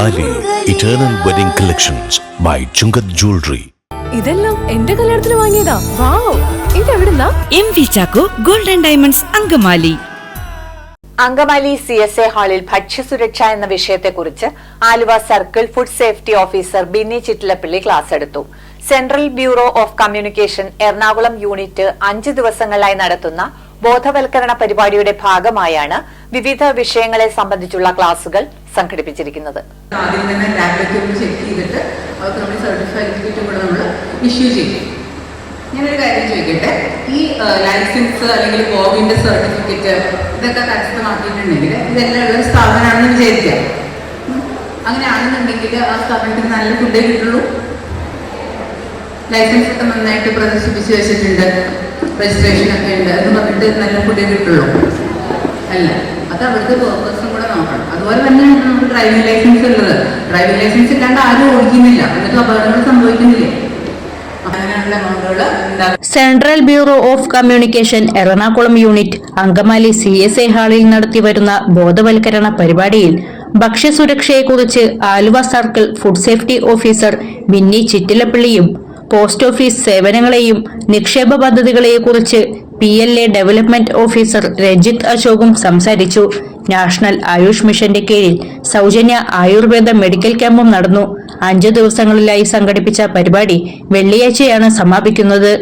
Eternal wedding collections by Chungath Jewellery ഇതെല്ലാം എന്റെ കല്യാണത്തിന് വാങ്ങിയതാ. Wow ഇതെവിടുന്നാ? M V Chacko Golden Diamonds Angamaly. Angamaly C S A ഹാളിൽ ഭക്ഷ്യസുരക്ഷ എന്ന വിഷയത്തെക്കുറിച്ച് Aluva circle food safety officer Binny Chittilappilly class എടുത്തു. Central Bureau of Communication Ernakulam unit അഞ്ച് ദിവസങ്ങളിലായി നടത്തുന്ന ബോധവൽക്കരണ പരിപാടിയുടെ ഭാഗമായാണ് വിവിധ വിഷയങ്ങളെ സംബന്ധിച്ചുള്ള ക്ലാസുകൾ സംഘടിപ്പിച്ചിരിക്കുന്നത്. ആദ്യം തന്നെ ചെക്ക് ചെയ്തിട്ട് അവർക്ക് സർട്ടിഫിക്കറ്റും കൂടെ നമ്മൾ ഇഷ്യൂ ചെയ്യും. ഞാനൊരു കാര്യം ചോദിക്കട്ടെ? ഈ ലൈസൻസ് അല്ലെങ്കിൽ ബോബിന്റെ സർട്ടിഫിക്കറ്റ് ഇതൊക്കെ കരസ്ഥമാക്കിയിട്ടുണ്ടെങ്കിൽ ഇതെല്ലാം ഉള്ള സ്ഥാപനമാണെന്ന് വിചാരിക്കാം. അങ്ങനെയാണെന്നുണ്ടെങ്കിൽ ആ സ്ഥാപനത്തിന് നല്ല ഫുഡേ കിട്ടുള്ളൂ? ലൈസൻസ് ഒക്കെ നന്നായിട്ട് പ്രദർശിപ്പിച്ച് വെച്ചിട്ടുണ്ട്. രജിസ്ട്രേഷൻ ഒക്കെ ഉണ്ട്. എന്ന് ഫുഡേ അല്ല അത് അവിടുത്തെ പേർപ്പസും കൂടെ നോക്കണം. അതുപോലെ തന്നെയാണ് നമുക്ക് ഡ്രൈവിംഗ് ലൈസൻസ് ഉള്ളത്. ഡ്രൈവിംഗ് ലൈസൻസ് ഇല്ലാണ്ട് ആരും ഓടിക്കുന്നില്ല. എന്നിട്ട് അപകടങ്ങൾ സംഭവിക്കുന്നില്ലേ? Central Bureau of Communication Ernakulam unit Angamaly C S A ഹാളിൽ നടത്തിവരുന്ന ബോധവൽക്കരണ പരിപാടിയിൽ ഭക്ഷ്യസുരക്ഷയെക്കുറിച്ച് Aluva circle food safety officer Binny ചിറ്റിലപ്പള്ളിയും post office സേവനങ്ങളെയും നിക്ഷേപ പദ്ധതികളെക്കുറിച്ച് P L A development officer Rajith അശോകും സംസാരിച്ചു. നാഷണൽ ആയുഷ് മിഷന്റെ കീഴിൽ സൗജന്യ ആയുർവേദ മെഡിക്കൽ ക്യാമ്പും നടന്നു. അഞ്ചു ദിവസങ്ങളിലായി സംഘടിപ്പിച്ച പരിപാടി വെള്ളിയാഴ്ചയാണ് സമാപിക്കുന്നത്.